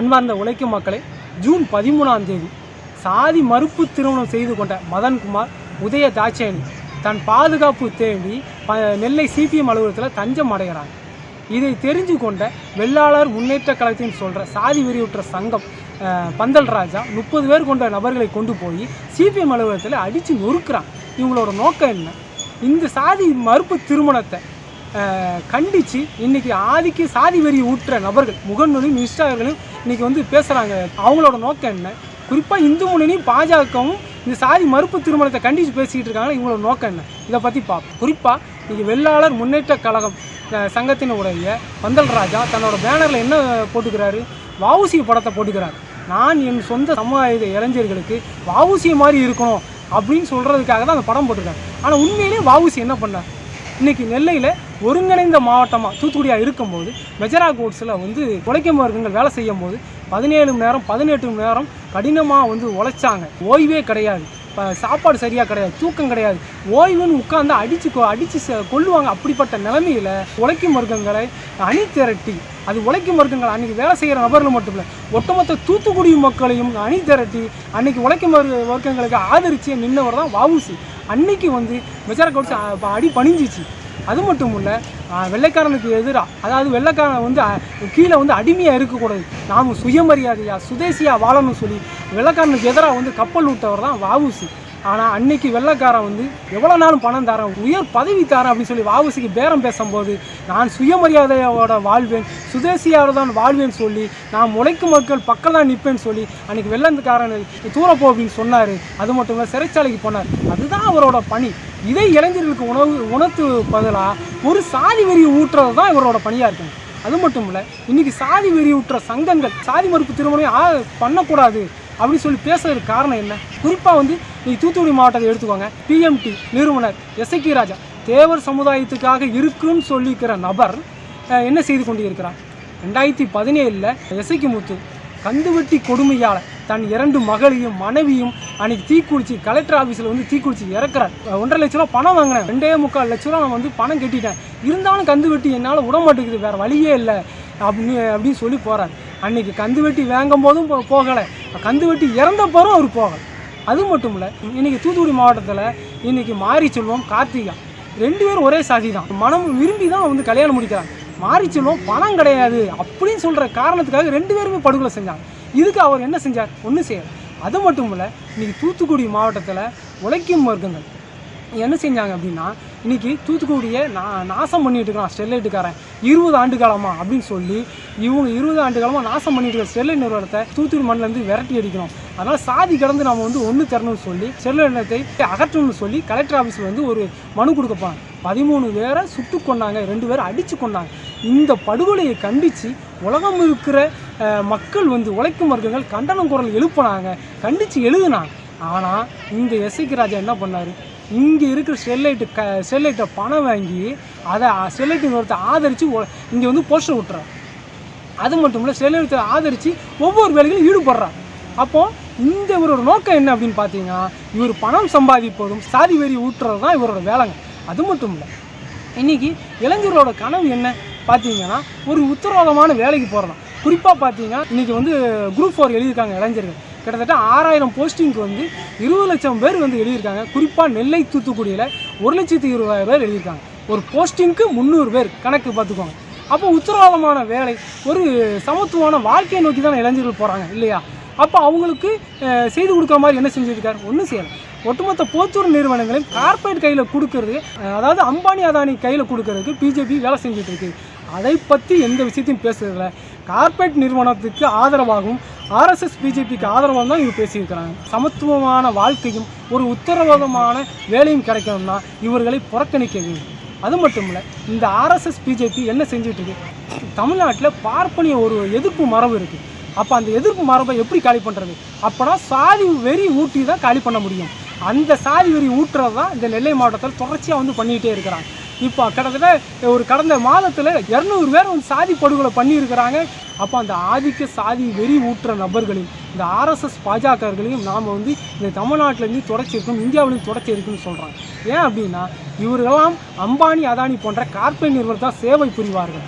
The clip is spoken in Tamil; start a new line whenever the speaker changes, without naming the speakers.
அன்பார்ந்த உழைக்கும் மக்களே ஜூன் பதிமூணாம் தேதி சாதி மறுப்பு திருமணம் செய்து கொண்ட மதன்குமார் உதய தாட்சாயணி தன் பாதுகாப்பு தேடி ப நெல்லை சிபிஎம் அலுவலகத்தில் தஞ்சம் அடைகிறாங்க இதை தெரிஞ்சு கொண்ட வெள்ளாளர் முன்னேற்ற கழகத்தின் சொல்கிற சாதி வெறியுற்ற சங்கம் பந்தல் ராஜா முப்பது பேர் கொண்ட நபர்களை கொண்டு போய் சிபிஎம் அலுவலகத்தில் அடித்து நொறுக்கிறான். இவங்களோட நோக்கம் என்ன? இந்த சாதி மறுப்பு திருமணத்தை கண்டித்து இன்றைக்கி இன்னைக்கு ஆதிக்கு சாதி வெறி ஊட்டுற நபர்கள் முகநூலும் இன்ஸ்டாகளையும் இன்றைக்கி வந்து பேசுகிறாங்க அவங்களோட நோக்கம் என்ன? குறிப்பாக இந்து முன்னணியும் பாஜகவும் இந்த சாதி மறுப்பு திருமணத்தை கண்டித்து பேசிக்கிட்டு இருக்காங்க இவங்களோட நோக்கம் என்ன? இதை பற்றி பார்ப்போம். குறிப்பாக இன்றைக்கி வெள்ளாளர் முன்னேற்ற கழகம் அஹ், சங்கத்தினுடைய பந்தல் ராஜா தன்னோட பேனரில் என்ன போட்டுக்கிறாரு? வவுசி படத்தை போட்டுக்கிறார். நான் என் சொந்த சமுதாய இளைஞர்களுக்கு வவுசி மாதிரி இருக்கணும் அப்படின்னு சொல்கிறதுக்காக தான் அந்த படம் போட்டிருக்காங்க. ஆனால் உண்மையிலேயே வவுசி என்ன பண்ணார்? இன்னைக்கு நெல்லையில் ஒருங்கிணைந்த மாவட்டமாக தூத்துக்குடியாக இருக்கும்போது மெஜரா கோட்ஸில் வந்து உழைக்கும் வர்க்கங்கள் வேலை செய்யும் போது பதினேழு மணி நேரம் பதினெட்டு மணி நேரம் கடினமாக வந்து உழைச்சாங்க. ஓய்வே கிடையாது. இப்போ சாப்பாடு சரியாக கிடையாது. தூக்கம் கிடையாது. ஓய்வுன்னு உட்காந்து அடித்து அடித்து கொள்ளுவாங்க அப்படிப்பட்ட நிலைமையில் உழைக்கும் வர்க்கங்களை அணி திரட்டி அது உழைக்கும் வர்க்கங்கள் அன்றைக்கி வேலை செய்கிற நபர்கள் மட்டும் இல்லை ஒட்டுமொத்த தூத்துக்குடி மக்களையும் அணி திரட்டி அன்றைக்கி உழைக்கும் வர்க்கங்களுக்கு ஆதரித்து நின்றவர் தான் வாவுசி அன்னைக்கு வந்து மெஜார கவுட்ஸ் அடி பணிஞ்சிச்சு. அது மட்டும் இல்லை வெள்ளைக்காரனுக்கு எதிராக அதாவது வெள்ளைக்காரன் வந்து கீழே வந்து அடிமையாக இருக்கக்கூடாது. நாம் சுயமரியாதையாக சுதேசியாக வாழணும்னு சொல்லி வெள்ளைக்காரனுக்கு எதிராக வந்து கப்பல் விட்டவர் தான் வாவுசி. ஆனால் அன்னைக்கு வெள்ளைக்காரன் வந்து எவ்வளோ நாளும் பணம் தரேன் உயர் பதவி தரேன் அப்படின்னு சொல்லி வாவுசிக்கு பேரம் பேசும்போது நான் சுயமரியாதையோட வாழ்வேன் சுதேசியோட தான் வாழ்வேன்னு சொல்லி நான் உழைக்கும் மக்கள் பக்கம் தான் நிற்பேன்னு சொல்லி அன்னைக்கு வெள்ளந்தக்காரன் தூரப்போ அப்படின்னு சொன்னார். அது மட்டும் இல்லை சிறைச்சாலைக்கு போனார். அதுதான் அவரோட பணி. இதை இளைஞர்களுக்கு உணவு உணர்த்து பதிலாக ஒரு சாதி வெறி ஊட்டுறது தான் இவரோட பணியாக இருக்குங்க அது மட்டும் இல்லை இன்றைக்கி சாதி வெறி ஊற்ற சங்கங்கள் சாதி மறுப்பு திருமணம் பண்ணக்கூடாது அப்படின்னு சொல்லி பேசுறதுக்கு காரணம் என்ன? குறிப்பாக வந்து நீ தூத்துக்குடி மாவட்டத்தை எடுத்துக்கோங்க. பிஎம்டி நிறுவனர் எஸ்ஐகி ராஜா தேவர் சமுதாயத்துக்காக இருக்குன்னு சொல்லிக்கிற நபர் என்ன செய்து கொண்டு இருக்கிறார் ரெண்டாயிரத்தி பதினேழில் எஸ்ஐக்கு முத்து கந்துவட்டி கொடுமையால் தன் இரண்டு மகளையும் மனைவியும் அன்னைக்கு தீக்குளிச்சு கலெக்டர் ஆஃபீஸில் வந்து தீக்குளிச்சு இறக்குறார். ஒன்றரை லட்ச ரூபா பணம் வாங்கினேன். ரெண்டே முக்கால் லட்ச ரூபா நான் வந்து பணம் கட்டிட்டேன். இருந்தாலும் கந்து வெட்டி என்னால் விட மாட்டேங்குது. வேறு வழியே இல்லை. அப்படின்னு அப்படின்னு சொல்லி போகிறார் அன்னைக்கு கந்து வெட்டி வாங்கும் போதும் போ- போகலை. கந்து வெட்டி இறந்த பிறகும் அவர் போகலை. அது மட்டும் இல்லை இன்னைக்கு தூத்துக்குடி மாவட்டத்தில் இன்னைக்கு மாறி செல்வம் கார்த்திகா ரெண்டு பேரும் ஒரே சாதி தான் மனம் விரும்பி தான் வந்து கல்யாணம் முடிக்கிறாங்க. மாறி செல்வம் பணம் கிடையாது அப்படின்னு சொல்கிற காரணத்துக்காக ரெண்டு பேருமே படுகொலை செஞ்சாங்க. இதுக்கு அவர் என்ன செஞ்சார்? ஒன்றும் செய்யலை. அது மட்டும் இல்லை இன்றைக்கி தூத்துக்குடி மாவட்டத்தில் உழைக்கும் வர்க்கங்கள் என்ன செஞ்சாங்க அப்படின்னா இன்றைக்கி தூத்துக்குடியை நான் நாசம் பண்ணிட்டு இருக்கான் ஸ்டெர்லைட்டுக்காரன். இருபது ஆண்டு காலமாக அப்படின்னு சொல்லி இவங்க இருபது ஆண்டு காலமாக நாசம் பண்ணிட்டு இருக்க ஸ்டெர்லைட் நிறுவனத்தை தூத்துக்குடி மண்ணிலேருந்து விரட்டி அடிக்கணும் அதனால் சாதி கடந்து நம்ம வந்து ஒன்று தரணும்னு சொல்லி ஸ்டெர்லைட் நிலையத்தை அகற்றணும்னு சொல்லி கலெக்டர் ஆஃபீஸில் வந்து ஒரு மனு கொடுக்க போனாங்க. பதிமூணு பேரை சுட்டு கொண்டாங்க ரெண்டு பேரை அடித்து கொண்டாங்க இந்த படுகொலையை கண்டித்து உலகம் இருக்கிற மக்கள் வந்து உழைக்கும் வர்க்கங்கள் கண்டனம் குரல் எழுப்புனாங்க கண்டித்து எழுதுனாங்க. ஆனால் இந்த எஸ்ஐக்கு ராஜா என்ன பண்ணார்? இங்கே இருக்கிற ஸ்டெர்லைட்டு க ஸ்டெர்லைட்டை பணம் வாங்கி அதை ஸ்டெர்லைட் ஒருத்தர் ஆதரித்து இங்கே வந்து போஸ்டர் விட்டுறாரு அது மட்டும் இல்லை ஸ்டெர்லைட்டை ஆதரித்து ஒவ்வொரு வேலைகளும் ஈடுபடுறார். அப்போது இந்த இவரோட நோக்கம் என்ன அப்படின்னு பார்த்தீங்கன்னா இவர் பணம் சம்பாதிப்பதும் சாதி வெறி ஊற்றுறது தான் இவரோட வேலைங்க. அது மட்டும் இல்லை இன்னைக்கு இளைஞர்களோட கனவு என்ன? பார்த்தீங்கன்னா ஒரு உத்தரவாதமான வேலைக்கு போகிறதான் குறிப்பாக பார்த்தீங்கன்னா இன்றைக்கி வந்து குரூப் ஃபோர் எழுதியிருக்காங்க இளைஞர்கள். கிட்டத்தட்ட ஆறாயிரம் போஸ்டிங்க்கு வந்து இருபது லட்சம் பேர் வந்து எழுதியிருக்காங்க. குறிப்பாக நெல்லை தூத்துக்குடியில் ஒரு லட்சத்து இருபதாயிரம் பேர் எழுதியிருக்காங்க. ஒரு போஸ்டிங்க்கு முந்நூறு பேர் கணக்கு பார்த்துக்கோங்க. அப்போ உத்தரவாதமான வேலை ஒரு சமத்துவமான வாழ்க்கையை நோக்கி தான் இளைஞர்கள் போகிறாங்க இல்லையா? அப்போ அவங்களுக்கு செய்து கொடுக்குற மாதிரி என்ன செஞ்சுருக்காரு? ஒன்றும் செய்யலை. ஒட்டுமொத்த போத்தூர் நிறுவனங்களையும் கார்ப்பரேட் கையில் கொடுக்கறது அதாவது அம்பானி அதானி கையில் கொடுக்கறதுக்கு பிஜேபி வேலை செஞ்சுட்டு இருக்கு. அதை பற்றி எந்த விஷயத்தையும் பேசுறதில்ல. கார்ப்பரேட் நிறுவனத்துக்கு ஆதரவாகவும் ஆர்எஸ்எஸ் பிஜேபிக்கு ஆதரவாகவும் தான் இவங்க பேசியிருக்கிறாங்க. சமத்துவமான வாழ்க்கையும் ஒரு உத்தரவாதமான வேலையும் கிடைக்கணும்னா இவர்களை புறக்கணிக்க வேண்டும். அது மட்டும் இல்லை இந்த ஆர்எஸ்எஸ் பிஜேபி என்ன செஞ்சுட்டு தமிழ்நாட்டில் பார்ப்பனிய ஒரு எதிர்ப்பு மரபு இருக்குது அப்போ அந்த எதிர்ப்பு மரபை எப்படி காலி பண்ணுறது அப்போனா சாதி வெறி ஊட்டி தான் காலி பண்ண முடியும். அந்த சாதி வெறி ஊட்டுறது தான் இந்த நெல்லை மாவட்டத்தில் தொடர்ச்சியாக வந்து பண்ணிக்கிட்டே இருக்கிறாங்க. இப்போ கிட்டத்தட்ட ஒரு கடந்த மாதத்தில் இரநூறு பேர் வந்து சாதி படுகொலை பண்ணியிருக்கிறாங்க. அப்போ அந்த ஆதிக்க சாதி வெறி ஊற்ற நபர்களையும் இந்த ஆர்எஸ்எஸ் பாஜகர்களையும் நாம் வந்து இந்த தமிழ்நாட்டிலேருந்து தொடச்சி இந்தியாவிலையும் இந்தியாவிலேருந்து சொல்கிறாங்க ஏன் அப்படின்னா இவர்களெல்லாம் அம்பானி அதானி போன்ற கார்ப்பரேட் நிறுவனத்தான் சேவை புரிவார்கள்.